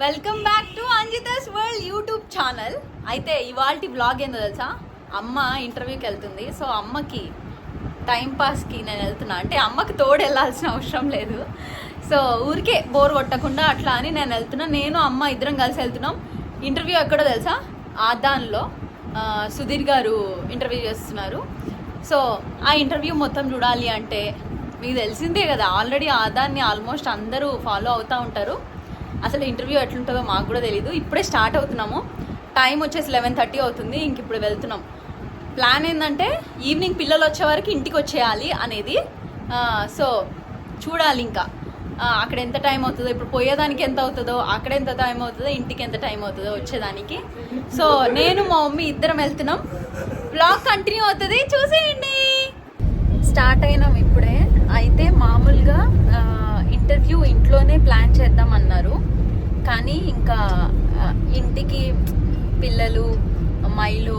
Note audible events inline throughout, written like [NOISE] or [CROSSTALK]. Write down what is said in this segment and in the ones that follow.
Welcome back to Anjitha's world YouTube channel. అయితే ఇవాళ blog ఏందో తెలుసా? అమ్మ ఇంటర్వ్యూకి వెళ్తుంది. సో అమ్మకి టైం పాస్కి నేను వెళ్తున్నా. అంటే అమ్మకి తోడు వెళ్ళాల్సిన అవసరం లేదు. సో ఊరికే బోర్ కొట్టకుండా అట్లా అని నేను వెళ్తున్నా. నేను అమ్మ ఇద్దరం కలిసి వెళ్తున్నాం. ఇంటర్వ్యూ ఎక్కడో తెలుసా? ఆదాన్లో సుధీర్ గారు ఇంటర్వ్యూ చేస్తున్నారు. సో ఆ ఇంటర్వ్యూ మొత్తం చూడాలి అంటే మీకు తెలిసిందే కదా ఆల్రెడీ ఆదాన్ని ఆల్మోస్ట్ అందరూ ఫాలో అవుతూ ఉంటారు. అసలు ఇంటర్వ్యూ ఎట్లుంటుందో మాకు కూడా తెలియదు ఇప్పుడే స్టార్ట్ అవుతున్నాము. టైం వచ్చేసి లెవెన్ థర్టీ అవుతుంది. ఇంక ఇప్పుడు వెళ్తున్నాం. ప్లాన్ ఏంటంటే ఈవినింగ్ పిల్లలు వచ్చే వరకు ఇంటికి వచ్చేయాలి అనేది. సో చూడాలి ఇంకా. అక్కడ ఎంత టైం అవుతుందో ఇప్పుడు పోయేదానికి ఎంత అవుతుందో అక్కడ ఎంత టైం అవుతుందో ఇంటికి ఎంత టైం అవుతుందో వచ్చేదానికి. సో నేను మా మమ్మీ ఇద్దరం వెళ్తున్నాం. బ్లాగ్ కంటిన్యూ అవుతుంది. చూసేయండి. స్టార్ట్ అయినాం ఇప్పుడే. అయితే మామూలుగా ఇంటర్వ్యూ ఇంట్లోనే ప్లాన్ చేద్దాం అన్నారు. కానీ ఇంకా ఇంటికి పిల్లలు మైలో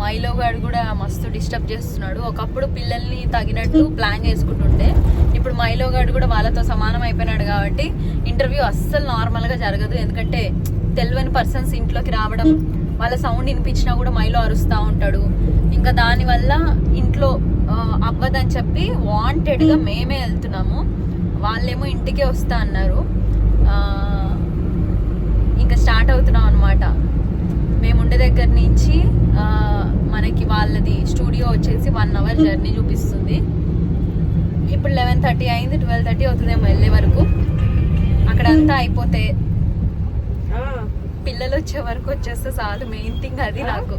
మైలో గాడు కూడా మస్తు డిస్టర్బ్ చేస్తున్నాడు. ఒకప్పుడు పిల్లల్ని తగినట్టు [LAUGHS] ప్లాన్ చేసుకుంటుంటే ఇప్పుడు మైలో గాడు కూడా వాళ్ళతో సమానం అయిపోయినాడు కాబట్టి ఇంటర్వ్యూ అస్సలు నార్మల్గా జరగదు. ఎందుకంటే తెలియని పర్సన్స్ ఇంట్లోకి రావడం [LAUGHS] వాళ్ళ సౌండ్ వినిపించినా కూడా మైలో అరుస్తూ ఉంటాడు. ఇంకా దానివల్ల ఇంట్లో అవ్వదని చెప్పి వాంటెడ్గా [LAUGHS] మేమే వెళ్తున్నాము. వాళ్ళేమో ఇంటికే వస్తా అన్నారు. ఇంకా స్టార్ట్ అవుతున్నాం అనమాట మేము ఉండే దగ్గర నుంచి మనకి వాళ్ళది స్టూడియో వచ్చేసి వన్ అవర్ జర్నీ చూపిస్తుంది. ఇప్పుడు లెవెన్ థర్టీ అయింది ట్వెల్వ్ థర్టీ అవుతుందేమో వెళ్ళే వరకు. అక్కడంతా అయిపోతే పిల్లలు వచ్చే వరకు వచ్చేస్తే చాలు మెయిన్ థింగ్ అది నాకు.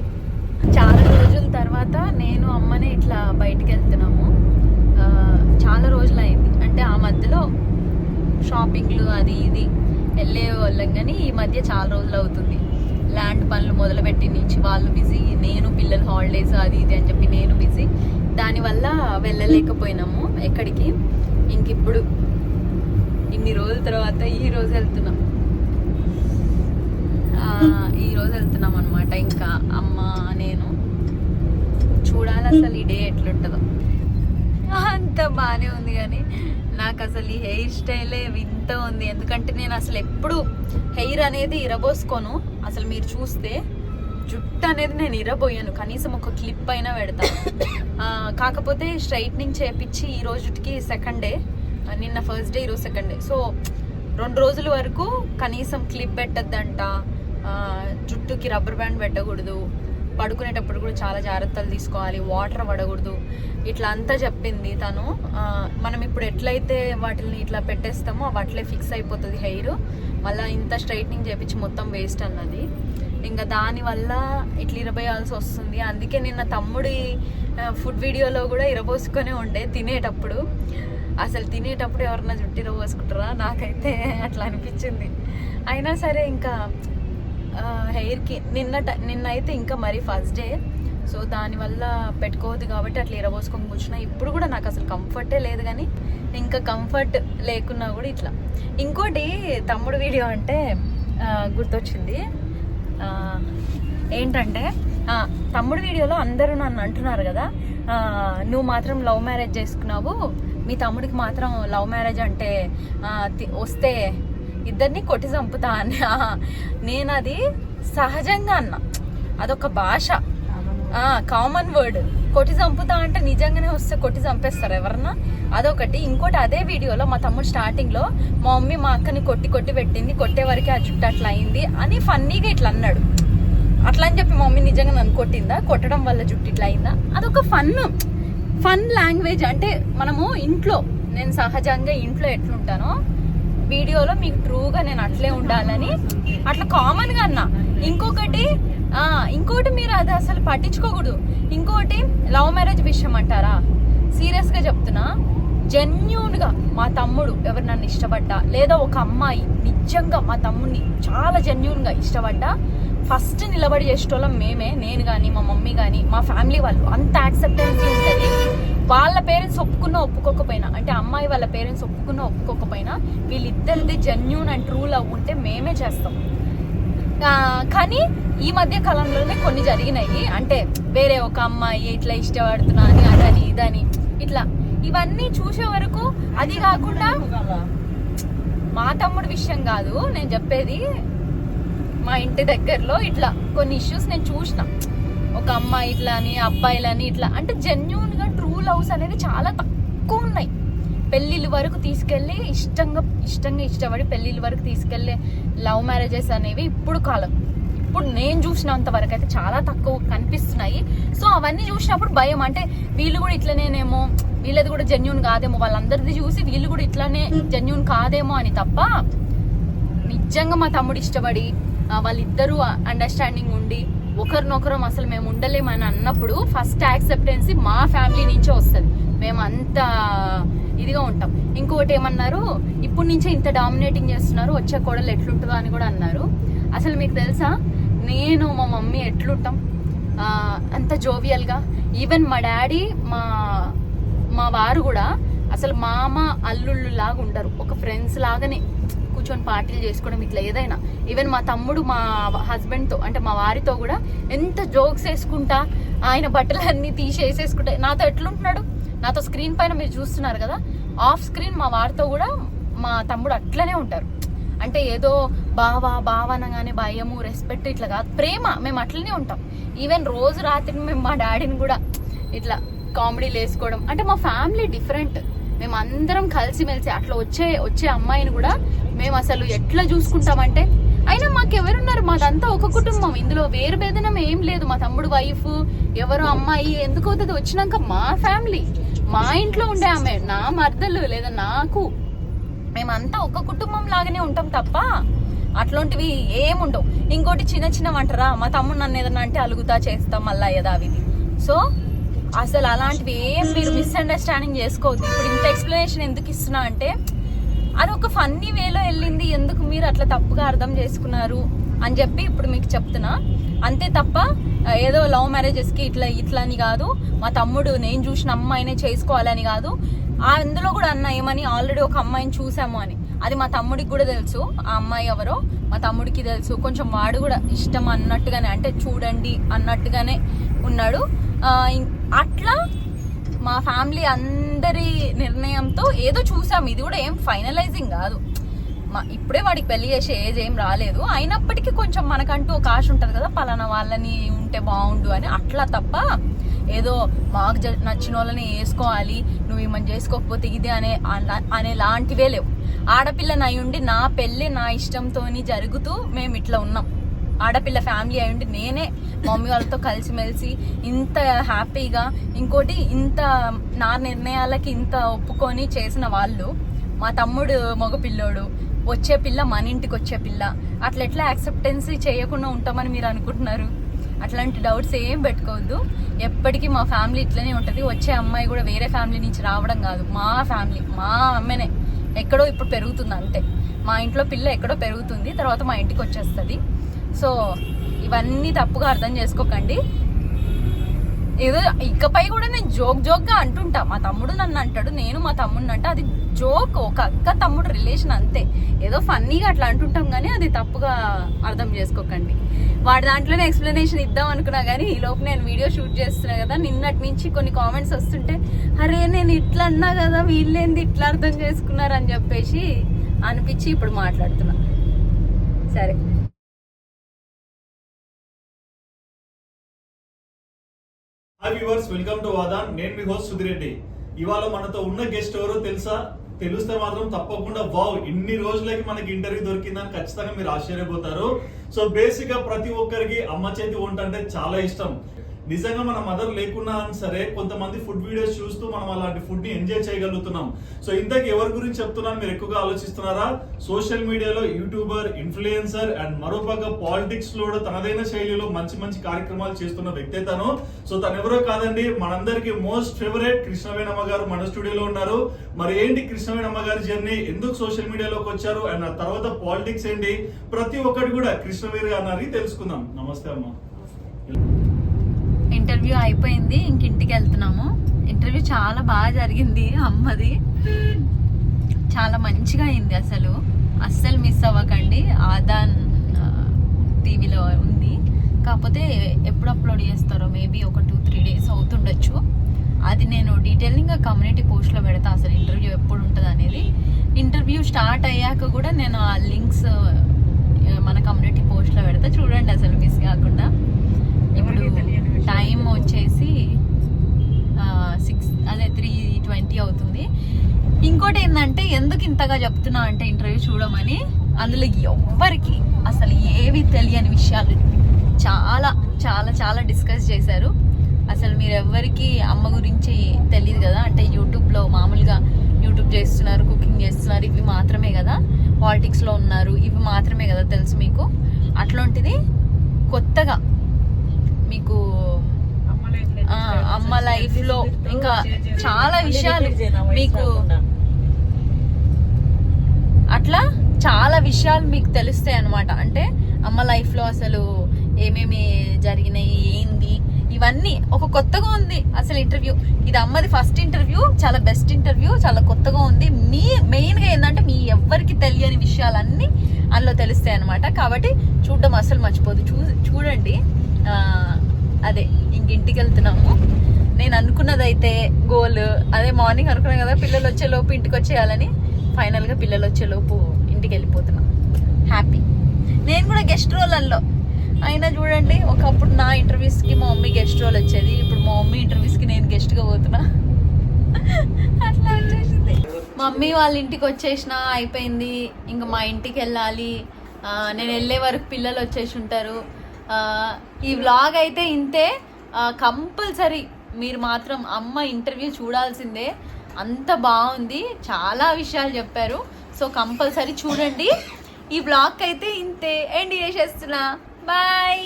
చాలా రోజుల తర్వాత నేను అమ్మనే ఇట్లా బయటికి వెళ్తున్నాము ఆ, చాలా రోజులు అయింది అంటే ఆ మధ్యలో షాపింగ్లు అది ఇది వెళ్ళే వాళ్ళం. కానీ ఈ మధ్య చాలా రోజులు అవుతుంది. ల్యాండ్ పనులు మొదలుపెట్టి నుంచి వాళ్ళు బిజీ. నేను పిల్లల హాలిడేస్ అది ఇది అని చెప్పి నేను బిజీ. దానివల్ల వెళ్ళలేకపోయినాము ఎక్కడికి. ఇంక ఇప్పుడు ఇన్ని రోజుల తర్వాత ఈ రోజు వెళ్తున్నాం. ఈ రోజు వెళ్తున్నాం అనమాట ఇంకా అమ్మ నేను. చూడాలి అసలు ఈ డే ఎట్లుంటుందో. అంత బాగానే ఉంది కానీ నాకు అసలు ఈ హెయిర్ స్టైలే వింత ఉంది. ఎందుకంటే నేను అసలు ఎప్పుడు హెయిర్ అనేది ఇరబోసుకోను. అసలు మీరు చూస్తే జుట్టు అనేది నేను ఇరబోయాను. కనీసం ఒక క్లిప్ అయినా పెడతాను కాకపోతే స్ట్రైట్నింగ్ చేపించి ఈ రోజుకి సెకండ్. డే నిన్న ఫస్ట్ డే ఈరోజు సెకండ్. డే సో రెండు రోజుల వరకు కనీసం క్లిప్ పెట్టద్దంట. జుట్టుకి రబ్బర్ బ్యాండ్ పెట్టకూడదు. పడుకునేటప్పుడు కూడా చాలా జాగ్రత్తలు తీసుకోవాలి. వాటర్ పడకూడదు. ఇట్లా అంతా చెప్పింది తను. మనం ఇప్పుడు ఎట్లయితే వాటిని ఇట్లా పెట్టేస్తామో అవి అట్లే ఫిక్స్ అయిపోతుంది హెయిర్. మళ్ళీ ఇంత స్ట్రైట్నింగ్ చేపించి మొత్తం వేస్ట్ అన్నది. ఇంకా దానివల్ల ఇట్లా ఇరబోయాల్సి వస్తుంది. అందుకే నిన్న తమ్ముడి ఫుడ్ వీడియోలో కూడా ఇరబోసుకొనే ఉండే తినేటప్పుడు. అసలు తినేటప్పుడు ఎవరన్నా జుట్టు ఇరబోసుకుంటారా? నాకైతే అట్లా అనిపించింది. అయినా సరే ఇంకా హెయిర్కి నిన్న నిన్న అయితే ఇంకా మరీ ఫస్ట్ డే సో దానివల్ల పెట్టుకోవద్దు కాబట్టి అట్లా ఇరబోసుకొని కూర్చున్నా. ఇప్పుడు కూడా నాకు అసలు కంఫర్టే లేదు కానీ ఇంకా కంఫర్ట్ లేకున్నా కూడా ఇట్లా. ఇంకోటి తమ్ముడు వీడియో అంటే గుర్తొచ్చింది. ఏంటంటే తమ్ముడు వీడియోలో అందరూ నన్ను అంటున్నారు కదా నువ్వు మాత్రం లవ్ మ్యారేజ్ చేసుకున్నావు. మీ తమ్ముడికి మాత్రం లవ్ మ్యారేజ్ అంటే తి- వస్తే ఇద్దరిని కొట్టి చంపుతా అని ఆ, నేను అది సహజంగా అన్నా. అదొక భాష. Common word. కొట్టి చంపుతా అంటే నిజంగానే వస్తే కొట్టి చంపేస్తారు ఎవరన్నా? అదొకటి. ఇంకోటి అదే వీడియోలో మా తమ్ముడు స్టార్టింగ్లో మా మమ్మీ మా అక్కని కొట్టి కొట్టి పెట్టింది కొట్టే వరకే ఆ జుట్టు అట్లా అయింది అని ఫన్నీగా ఇట్లా అన్నాడు. అట్లా అని చెప్పి మమ్మీ నిజంగా నన్ను కొట్టిందా? కొట్టడం వల్ల జుట్టు ఇట్లా అయిందా? అదొక ఫన్. Fun language. అంటే మనము ఇంట్లో నేను సహజంగా ఇంట్లో ఎట్లుంటానో వీడియోలో మీకు ట్రూగా నేను అట్లే ఉండాలని. అట్లా కామన్గా అన్నా. ఇంకొకటి ఇంకోటి మీరు అది అసలు పట్టించుకోకూడదు. ఇంకోటి లవ్ మ్యారేజ్ విషయం అంటారా? సీరియస్గా చెప్తున్నా. జెన్యున్గా మా తమ్ముడు ఎవరు నన్ను ఇష్టపడ్డా? లేదా ఒక అమ్మాయి నిజంగా మా తమ్ముడిని చాలా జెన్యున్గా ఇష్టపడ్డా? ఫస్ట్ నిలబడి చేసేటోళ్ళం మేమే నేను కానీ మా మమ్మీ కానీ మా ఫ్యామిలీ వాళ్ళు అంత యాక్సెప్టెన్స్ ఉంటుంది. వాళ్ళ పేరెంట్స్ ఒప్పుకున్నా ఒప్పుకోకపోయినా అంటే అమ్మాయి వాళ్ళ పేరెంట్స్ ఒప్పుకున్నా ఒప్పుకోకపోయినా వీళ్ళిద్దరిది జెన్యున్ అండ్ ట్రూ లవ్ ఉంటే మేమే చేస్తాం. కానీ ఈ మధ్య కాలంలోనే కొన్ని జరిగినాయి. అంటే వేరే ఒక అమ్మాయి ఇట్లా ఇష్టపడుతున్నా అని అదని ఇదని ఇట్లా. ఇవన్నీ చూసే వరకు అది కాకుండా మా తమ్ముడు విషయం కాదు నేను చెప్పేది మా ఇంటి దగ్గరలో ఇట్లా కొన్ని ఇష్యూస్ నేను చూసిన. ఒక అమ్మాయి ఇట్లా అని అబ్బాయిలని ఇట్లా అంటే జెన్యున్ లవ్స్ అనేది చాలా తక్కువ ఉన్నాయి. పెళ్ళిళ్ళ వరకు తీసుకెళ్ళి ఇష్టంగా ఇష్టంగా ఇష్టపడి పెళ్ళిళ్ళ వరకు తీసుకెళ్ళే లవ్ మ్యారేజెస్ అనేవి ఇప్పుడు కాలం. ఇప్పుడు నేను చూసినంత వరకు అయితే చాలా తక్కువ కనిపిస్తున్నాయి. సో అవన్నీ చూసినప్పుడు భయం. అంటే వీళ్ళు కూడా ఇట్లనేనేమో వీళ్ళది కూడా జెన్యున్ కాదేమో వాళ్ళందరిది చూసి వీళ్ళు కూడా ఇట్లానే జెన్యున్ కాదేమో అని తప్ప నిజంగా మా తమ్ముడు ఇష్టపడి వాళ్ళిద్దరూ అండర్స్టాండింగ్ ఉండి ఒకరినొకరం అసలు మేము ఉండలేమని అన్నప్పుడు ఫస్ట్ యాక్సెప్టెన్సీ మా ఫ్యామిలీ నుంచే వస్తుంది. మేము అంత ఇదిగా ఉంటాం. ఇంకోటి ఏమన్నారు? ఇప్పటి నుంచే ఇంత డామినేటింగ్ చేస్తున్నారు వచ్చే కోడలు ఎట్లుంటుందో అని కూడా అన్నారు. అసలు మీకు తెలుసా? నేను మా మమ్మీ ఎట్లుంటాం? అంత జోవియల్గా ఈవెన్ మా డాడీ మా మా వారు కూడా అసలు మామ అల్లుళ్ళు లాగా ఉండరు. ఒక ఫ్రెండ్స్ లాగానే. కూర్చొని పార్టీలు చేసుకోవడం ఇట్లా ఏదైనా. ఈవెన్ మా తమ్ముడు మా హస్బెండ్తో అంటే మా వారితో కూడా ఎంత జోక్స్ వేసుకుంటా ఆయన బట్టలన్నీ తీసేసేసుకుంటా. నాతో ఎట్లుంటున్నాడు? నాతో స్క్రీన్ పైన మీరు చూస్తున్నారు కదా ఆఫ్ స్క్రీన్ మా వారితో కూడా మా తమ్ముడు అట్లనే ఉంటారు. అంటే ఏదో బావా బావ అనగానే భయము రెస్పెక్ట్ ఇట్లా కాదు. ప్రేమ మేము అట్లనే ఉంటాం. ఈవెన్ రోజు రాత్రి మేము మా డాడీని కూడా ఇట్లా కామెడీలు వేసుకోవడం. అంటే మా ఫ్యామిలీ డిఫరెంట్ మేము అందరం కలిసిమెలిసి అట్లా వచ్చే వచ్చే అమ్మాయిని కూడా మేము అసలు ఎట్లా చూసుకుంటామంటే అయినా మాకెవరున్నారు? మాదంతా ఒక కుటుంబం. ఇందులో వేరు భేదనం ఏం లేదు. మా తమ్ముడు వైఫ్ ఎవరు అమ్మాయి ఎందుకు అవుతుంది? వచ్చినాక మా ఫ్యామిలీ. మా ఇంట్లో ఉండే ఆమె నా మర్దలు లేదా నాకు. మేమంతా ఒక కుటుంబం లాగానే ఉంటాం తప్ప అట్లాంటివి ఏముండవు ఇంకోటి చిన్న చిన్న వంటరా? మా తమ్ముడు నన్ను ఏదన్నా అంటే అలుగుతా చేస్తాం మళ్ళా యథావిధి సో అసలు అలాంటివి ఏం మీరు మిస్అండర్స్టాండింగ్ చేసుకోవద్దు. ఇప్పుడు ఇంత ఎక్స్ప్లెనేషన్ ఎందుకు ఇస్తున్నా అంటే అది ఒక ఫన్నీ వేలో వెళ్ళింది. ఎందుకు మీరు అట్లా తప్పుగా అర్థం చేసుకున్నారు అని చెప్పి ఇప్పుడు మీకు చెప్తున్నా. అంతే తప్ప ఏదో లవ్ మ్యారేజెస్కి ఇట్లా ఇట్లా అని కాదు. మా తమ్ముడు నేను చూసిన అమ్మాయినే చేసుకోవాలని కాదు. అందులో కూడా అన్న ఏమని ఆల్రెడీ ఒక అమ్మాయిని చూసాము అని. అది మా తమ్ముడికి కూడా తెలుసు. ఆ అమ్మాయి ఎవరో? మా తమ్ముడికి తెలుసు. కొంచెం వాడు కూడా ఇష్టం అన్నట్టుగానే అంటే చూడండి అన్నట్టుగానే ఉన్నాడు. అట్లా మా ఫ్యామిలీ అందరి నిర్ణయంతో ఏదో చూసాం. ఇది కూడా ఏం ఫైనలైజింగ్ కాదు. మా ఇప్పుడే వాడికి పెళ్ళి చేసే ఏజ్ ఏం రాలేదు. అయినప్పటికీ కొంచెం మనకంటూ ఒక ఆశ ఉంటుంది కదా పలానా వాళ్ళని ఉంటే బాగుండు అని. అట్లా తప్ప ఏదో మాకు నచ్చిన వాళ్ళని వేసుకోవాలి నువ్వు ఏమని చేసుకోకపోతే ఇది అనే అనే లాంటివే లేవు. ఆడపిల్ల అయి ఉండి నా పెళ్ళి నా ఇష్టంతోని జరుగుతూ మేము ఇట్లా ఉన్నాం. ఆడపిల్ల ఫ్యామిలీ అయి ఉండి నేనే మమ్మీ వాళ్ళతో కలిసిమెలిసి ఇంత హ్యాపీగా ఇంకోటి ఇంత నా నిర్ణయాలకి ఇంత ఒప్పుకొని చేసిన వాళ్ళు మా తమ్ముడు మగపిల్లోడు వచ్చే పిల్ల మన ఇంటికి వచ్చే పిల్ల. అట్లా ఎట్లా యాక్సెప్టెన్సీ చేయకుండా ఉంటామని మీరు అనుకుంటున్నారు? అట్లాంటి డౌట్స్ ఏం పెట్టుకోవద్దు. ఎప్పటికీ మా ఫ్యామిలీ ఇట్లనే ఉంటుంది. వచ్చే అమ్మాయి కూడా వేరే ఫ్యామిలీ నుంచి రావడం కాదు. మా ఫ్యామిలీ మా అమ్మనే. ఎక్కడో ఇప్పుడు పెరుగుతుంది అంతే. మా ఇంట్లో పిల్ల ఎక్కడో పెరుగుతుంది. తర్వాత మా ఇంటికి వచ్చేస్తుంది. సో ఇవన్నీ తప్పుగా అర్థం చేసుకోకండి. ఏదో ఇకపై కూడా నేను జోక్ జోక్గా అంటుంటా. మా తమ్ముడు నన్ను అంటాడు నేను మా తమ్ముడిని అంటే. అది జోక్ ఒక అక్క తమ్ముడు రిలేషన్ అంతే. ఏదో ఫన్నీగా అట్లా అంటుంటాం కానీ అది తప్పుగా అర్థం చేసుకోకండి. వాడి దాంట్లోనే ఎక్స్ప్లెనేషన్ ఇద్దాం అనుకున్నా కానీ ఈ లోపు నేను వీడియో షూట్ చేస్తున్నా కదా నిన్నటి నుంచి కొన్ని కామెంట్స్ వస్తుంటే అరే నేను ఇట్లా అన్నా కదా వీళ్ళేంది ఇట్లా అర్థం చేసుకున్నారు అని చెప్పేసి అనిపించి ఇప్పుడు మాట్లాడుతున్నా. సరే. హాయ్ వ్యూవర్స్ వెల్కమ్ టు వాదాన్ నేను మీ హోస్ట్ సుధిరెడ్డి ఇవాళ మనతో ఉన్న గెస్ట్ ఎవరో తెలుసా? తెలిస్తే మాత్రం తప్పకుండా వావ్ ఇన్ని రోజులకి మనకి ఇంటర్వ్యూ దొరికిందని ఖచ్చితంగా మీరు ఆశ్చర్యపోతారు. సో బేసిక్గా ప్రతి ఒక్కరికి అమ్మ చేతి వంట అంటే చాలా ఇష్టం. నిజంగా మన మదర్ లేకున్నా సరే కొంతమంది ఫుడ్ వీడియోస్ చూస్తూ మనం అలాంటి ఫుడ్ని ఎంజాయ్ చేయగలుగుతున్నాం. సో ఇంతకు ఎవరి గురించి చెప్తున్నాను? మీరు ఎక్కువగా ఆలోచిస్తున్నారా? సోషల్ మీడియాలో యూట్యూబర్ ఇన్ఫ్లుయెన్సర్ అండ్ మరోపక్క పాలిటిక్స్లో కూడా తనదైన శైలిలో మంచి మంచి కార్యక్రమాలు చేస్తున్న వ్యక్తే తను. సో తను ఎవరో కాదండి మనందరికి మోస్ట్ ఫేవరెట్ కృష్ణవేణమ్మ గారు మన స్టూడియోలో ఉన్నారు. మరి ఏంటి కృష్ణవేణమ్మ గారి జర్నీ ఎందుకు సోషల్ మీడియాలోకి వచ్చారు? అండ్ ఆ తర్వాత పాలిటిక్స్ ఏంటి? ప్రతి ఒక్కటి కూడా కృష్ణవేణి గారిని తెలుసుకుందాం. నమస్తే అమ్మా. ఇంటర్వ్యూ అయిపోయింది. ఇంక ఇంటికి వెళ్తున్నాము. ఇంటర్వ్యూ చాలా బాగా జరిగింది అమ్మది. చాలా మంచిగా అయింది అసలు. అస్సలు మిస్ అవ్వకండి. ఆదాన్ టీవీలో ఉంది. కాకపోతే ఎప్పుడు అప్లోడ్ చేస్తారో మేబీ ఒక టూ త్రీ డేస్ అవుతుండొచ్చు. అది నేను డీటెయిలింగ్గా కమ్యూనిటీ పోస్ట్లో పెడతా అసలు ఇంటర్వ్యూ ఎప్పుడు ఉంటుంది అనేది. ఇంటర్వ్యూ స్టార్ట్ అయ్యాక కూడా నేను ఆ లింక్స్ మన కమ్యూనిటీ పోస్ట్లో పెడతా. చూడండి అసలు మిస్ కాకుండా. ఇప్పుడు టైం వచ్చేసి సిక్స్ అదే త్రీ ట్వంటీ అవుతుంది. ఇంకోటి ఏంటంటే ఎందుకు ఇంతగా చెప్తున్నా అంటే ఇంటర్వ్యూ చూడమని అందులో ఎవ్వరికి అసలు ఏవి తెలియని విషయాలు చాలా చాలా చాలా డిస్కస్ చేశారు. అసలు మీరు ఎవ్వరికి అమ్మ గురించి తెలియదు కదా అంటే యూట్యూబ్లో మామూలుగా యూట్యూబ్ చేస్తున్నారు కుకింగ్ చేస్తున్నారు ఇవి మాత్రమే కదా. పాలిటిక్స్లో ఉన్నారు ఇవి మాత్రమే కదా తెలుసు మీకు. అట్లాంటిది కొత్తగా మీకు అమ్మ లైఫ్లో ఇంకా చాలా విషయాలు మీకు అట్లా చాలా విషయాలు మీకు తెలుస్తాయి అనమాట అంటే అమ్మ లైఫ్లో అసలు ఏమేమి జరిగినాయి ఏంది? ఇవన్నీ ఒక కొత్తగా ఉంది అసలు ఇంటర్వ్యూ. ఇది అమ్మది ఫస్ట్ ఇంటర్వ్యూ చాలా బెస్ట్ ఇంటర్వ్యూ చాలా కొత్తగా ఉంది. మీ మెయిన్గా ఏంటంటే మీ ఎవ్వరికి తెలియని విషయాలన్నీ అందులో తెలుస్తాయి అనమాట కాబట్టి చూడడం అసలు మర్చిపోదు. చూ చూడండి. అదే ఇంక ఇంటికి వెళ్తున్నాము. నేను అనుకున్నదైతే గోల్ అదే మార్నింగ్ అనుకున్నాను కదా పిల్లలు వచ్చేలోపు ఇంటికి వచ్చేయాలని ఫైనల్గా పిల్లలు వచ్చేలోపు ఇంటికి వెళ్ళిపోతున్నాం. హ్యాపీ నేను కూడా గెస్ట్ రోలల్లో అయినా చూడండి ఒకప్పుడు నా ఇంటర్వ్యూస్కి మా మమ్మీ గెస్ట్ రోల్ వచ్చేది. ఇప్పుడు మా మమ్మీ ఇంటర్వ్యూస్కి నేను గెస్ట్గా పోతున్నా. అట్లా వచ్చేసింది మమ్మీ వాళ్ళ ఇంటికి వచ్చేసిన అయిపోయింది. ఇంకా మా ఇంటికి వెళ్ళాలి. నేను వెళ్ళే వరకు పిల్లలు వచ్చేసి ఉంటారు. ఈ వ్లాగ్ అయితే ఇంతే. కంపల్సరీ మీరు మాత్రం అమ్మ ఇంటర్వ్యూ చూడాల్సిందే. అంత బాగుంది. చాలా విషయాలు చెప్పారు. సో కంపల్సరీ చూడండి. ఈ బ్లాగ్ అయితే ఇంతే. ఎండ్ చేసేస్తున్నా. బాయ్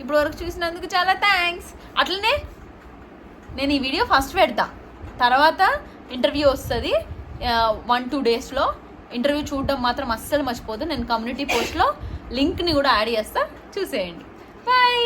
ఇప్పుడు వరకు చూసినందుకు చాలా థ్యాంక్స్ అట్లనే నేను ఈ వీడియో ఫస్ట్ పెడతా. తర్వాత ఇంటర్వ్యూ వస్తుంది. వన్ టూ డేస్లో ఇంటర్వ్యూ చూడడం మాత్రం అస్సలు మర్చిపోదు. నేను కమ్యూనిటీ పోస్ట్లో లింక్ని కూడా యాడ్ చేస్తా. చూసేయండి. బాయ్